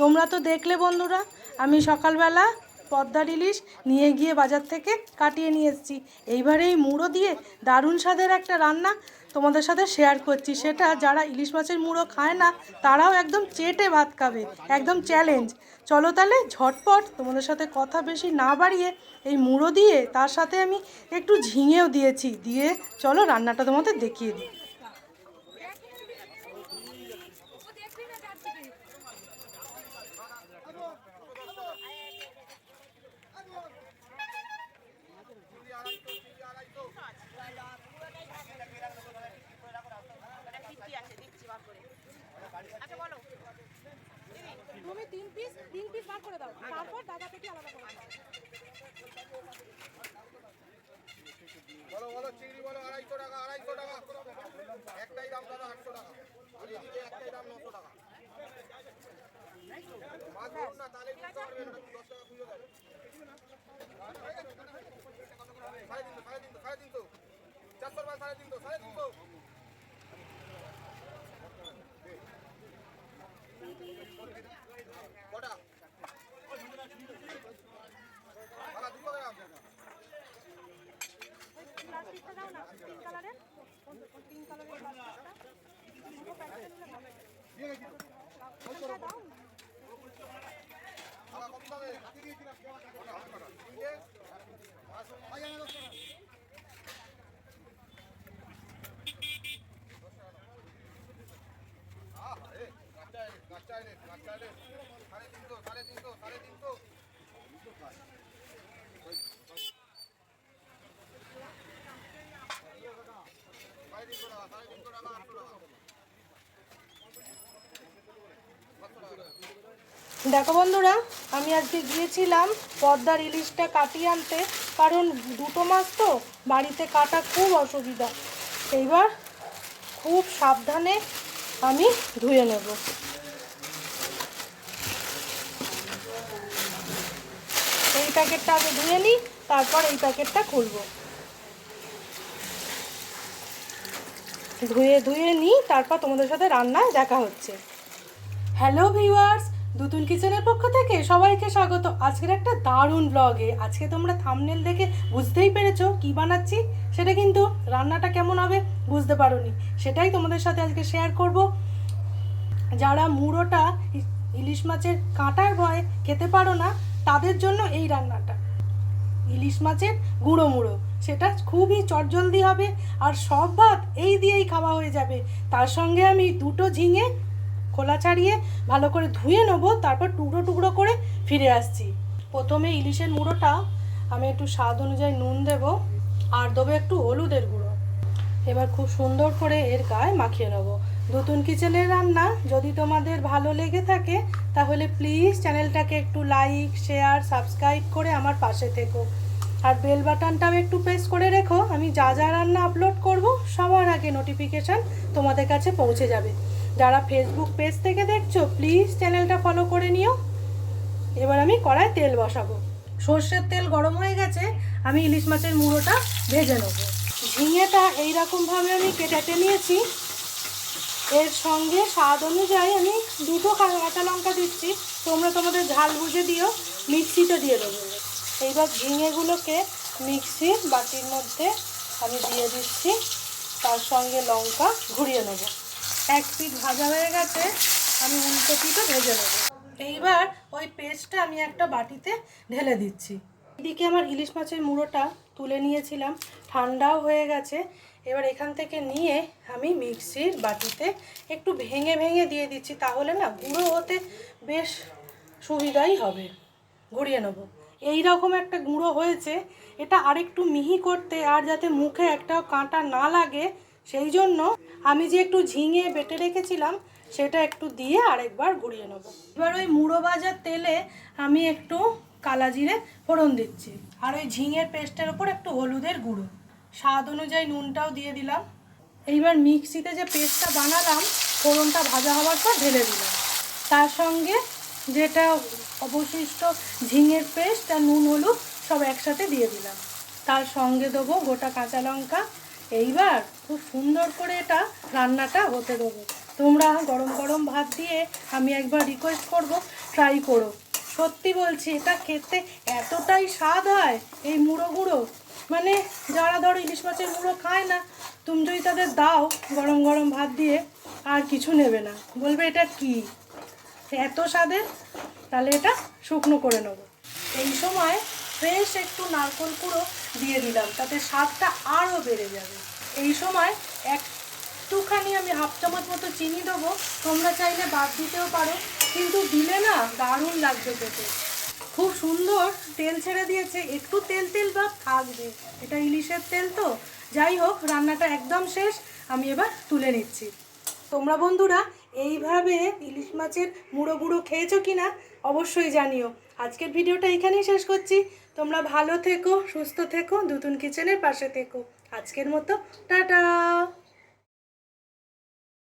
তোমরা তো দেখলে বন্ধুরা, আমি সকালবেলা পদ্মার ইলিশ নিয়ে গিয়ে বাজার থেকে কাটিয়ে নিয়ে এসেছি। এইবার এই মুড়ো দিয়ে দারুণ স্বাদের একটা রান্না তোমাদের সাথে শেয়ার করছি। সেটা যারা ইলিশ মাছের মুড়ো খায় না, তারাও একদম চেটে ভাত খাবে, একদম চ্যালেঞ্জ চলো তাহলে ঝটপট তোমাদের সাথে কথা বেশি না বাড়িয়ে এই মুড়ো দিয়ে তার সাথে আমি একটু ঝিঙেও দিয়েছি। দিয়ে চলো রান্নাটা তোমাদের দেখিয়ে দিই। করে দাও। তারপর দাদা থেকে আলাদা করে বলো বলো, চিংড়ি বলো, আড়াইশো টাকা আড়াইশো টাকা। একটাই দাম দাদা, আটশো টাকা। আর একটাই দাম নশো টাকা। মাছ ধরুন না, তাহলে বুঝতে পারবেন না, দশ টাকা খুঁজে সাড়ে তিনশো সাড়ে তিনশো সাড়ে তিনশো। চারশো টাকা সাড়ে তিনশো সাড়ে তিনশো। কটা দাদা দুশো গ্রাম প্লাস্টিকটা দাও না তিন কালারের তিন কালারের ওইটা দাও। সাড়ে তিনশো, সাড়ে তিনশো, সাড়ে তিনশো। সাড়ে তিনশো টাকা, সাড়ে তিনশো টাকা, আটশো টাকা। সাতশো টাকা। দেখো বন্ধুরা, আমি আজকে গিয়েছিলাম পদ্মার ইলিশটা কাটিয়ে আনতে, কারণ দুটো মাছ তো বাড়িতে কাটা খুব অসুবিধা। এইবার খুব সাবধানে আমি ধুয়ে নেব। এই প্যাকেটটা আগে ধুয়ে নিই, তারপর এই প্যাকেটটা খুলবো। ধুয়ে ধুয়ে নিই, তারপর তোমাদের সাথে রান্নায় দেখা হচ্ছে। হ্যালো ভিউয়ার্স দুতুন কিচেনের পক্ষ থেকে সবাইকে স্বাগত। আজকের একটা দারুণ ব্লগে আজকে তোমরা থামনেল দেখে বুঝতেই পেরেছ কি বানাচ্ছি, সেটা কিন্তু রান্নাটা কেমন হবে বুঝতে পারোনি। সেটাই তোমাদের সাথে আজকে শেয়ার করব। যারা মুড়োটা ইলিশ মাছের কাঁটার ভয়ে খেতে পারো না, তাদের জন্য এই রান্নাটা। ইলিশ মাছের গুঁড়ো মুড়ো। সেটা খুবই চটজলদি হবে আর সব ভাত এই দিয়েই খাওয়া হয়ে যাবে। তার সঙ্গে আমি দুটো ঝিঙে খোলা ছাড়িয়ে ভালো করে ধুয়ে নেব, তারপর টুকরো টুকরো করে ফিরে আসছি। প্রথমে ইলিশের মুড়োটা আমি একটু স্বাদ অনুযায়ী নুন দেব আর দেবো একটু হলুদের গুঁড়ো। এবার খুব সুন্দর করে এর গায়ে মাখিয়ে নেব। নতুন কিচেনের রান্না, যদি তোমাদের ভালো লেগে থাকে, তাহলে প্লিজ চ্যানেলটাকে একটু লাইক, শেয়ার, সাবস্ক্রাইব করে আমার পাশে থেকো। আর বেল বাটনটাও একটু প্রেস করে রেখো, আমি যা যা রান্না আপলোড করব, সবার আগে নোটিফিকেশান তোমাদের কাছে পৌঁছে যাবে। যারা ফেসবুক পেজ থেকে দেখছ প্লিজ চ্যানেলটা ফলো করে নিও। এবার আমি কড়ায় তেল বসাবো। সর্ষের তেল গরম হয়ে গেছে, আমি ইলিশ মাছের মুড়োটা ভেজে নেব। ঝিঙেটা এইরকমভাবে আমি কেটে নিয়েছি। এর সঙ্গে স্বাদ অনুযায়ী আমি দুটো কাঁচা লঙ্কা দিচ্ছি। তোমরা তোমাদের ঝাল বুঝে দিও, মিক্সিতে দিয়ে দেবো। এইবার ঝিঙেগুলোকে মিক্সির বাটির মধ্যে আমি দিয়ে দিচ্ছি। তার সঙ্গে লঙ্কা ঘুরিয়ে নেব। এক পিঠ ভাজা হয়ে গেছে, আমি উল্টো পিঠও ভেজে নেব। এইবার ওই পেস্টটা আমি একটা বাটিতে ঢেলে দিচ্ছি। এদিকে আমার ইলিশ মাছের মুড়োটা তুলে নিয়েছিলাম, ঠান্ডাও হয়ে গেছে। এবার এখান থেকে নিয়ে আমি মিক্সির বাটিতে একটু ভেঙে ভেঙে দিয়ে দিচ্ছি, তাহলে না গুঁড়ো হতে বেশ সুবিধাই হবে। ঘুরিয়ে নেব। এই রকম একটা গুঁড়ো হয়েছে, এটা আরেকটু মিহি করতে আর যাতে মুখে একটা কাঁটা না লাগে সেই জন্য আমি যে একটু ঝিঙে বেটে রেখেছিলাম, সেটা একটু দিয়ে আরেকবার ঘুরিয়ে নেব। এবার ওই মুড়ো ভাজার তেলে আমি একটু কালা জিরে ফোড়ন দিচ্ছি আর ওই ঝিঙের পেস্টের ওপর একটু হলুদের গুঁড়ো। স্বাদ অনুযায়ী নুনটাও দিয়ে দিলাম। এইবার মিক্সিতে যে পেস্টটা বানালাম, ফোড়নটা ভাজা হওয়ার পর ঢেলে দিলাম। তার সঙ্গে যেটা অবশিষ্ট ঝিঙের পেস্ট আর নুন হলুদ সব একসাথে দিয়ে দিলাম। তার সঙ্গে দেবো গোটা কাঁচা লঙ্কা এইবার খুব সুন্দর করে এটা রান্নাটা হতে দেবো। তোমরা গরম গরম ভাত দিয়ে আমি একবার রিকোয়েস্ট করব ট্রাই করো। সত্যি বলছি, এটা খেতে এতটাই স্বাদ হয় এই মুড়ো গুঁড়ো। মানে যারা ধরো ইলিশ মাছের মুড়ো খায় না, তুমি যদি তাদের দাও গরম গরম ভাত দিয়ে, আর কিছু নেবে না। বলবে এটা কি? এত স্বাদের? তাহলে এটা শুকনো করে নেব। এই সময় ফ্রেশ একটু নারকোল কুড়ো দিয়ে দিলাম, তাতে স্বাদটা আরও বেড়ে যাবে। এই সময় একটুখানি আমি হাফ চামচ মতো চিনি দেবো, তোমরা চাইলে বাদ দিতেও পারো, কিন্তু দিলে না দারুণ লাগবে খেতে। খুব সুন্দর তেল ছেড়ে দিয়েছে, একটু তেল তেল ভাব থাকবে, এটা ইলিশের তেল তো। যাই হোক, রান্নাটা একদম শেষ, আমি এবার তুলে নিচ্ছি। তোমরা বন্ধুরা এইভাবে ইলিশ মাছের মুড়ো গুঁড়ো খেয়েছো কি না অবশ্যই জানিও। আজকের ভিডিওটা এখানেই শেষ করছি। তোমরা ভালো থেকো, সুস্থ থেকো, দুতুন কিচেনের পাশে থেকো। আজকের মতো, টাটা!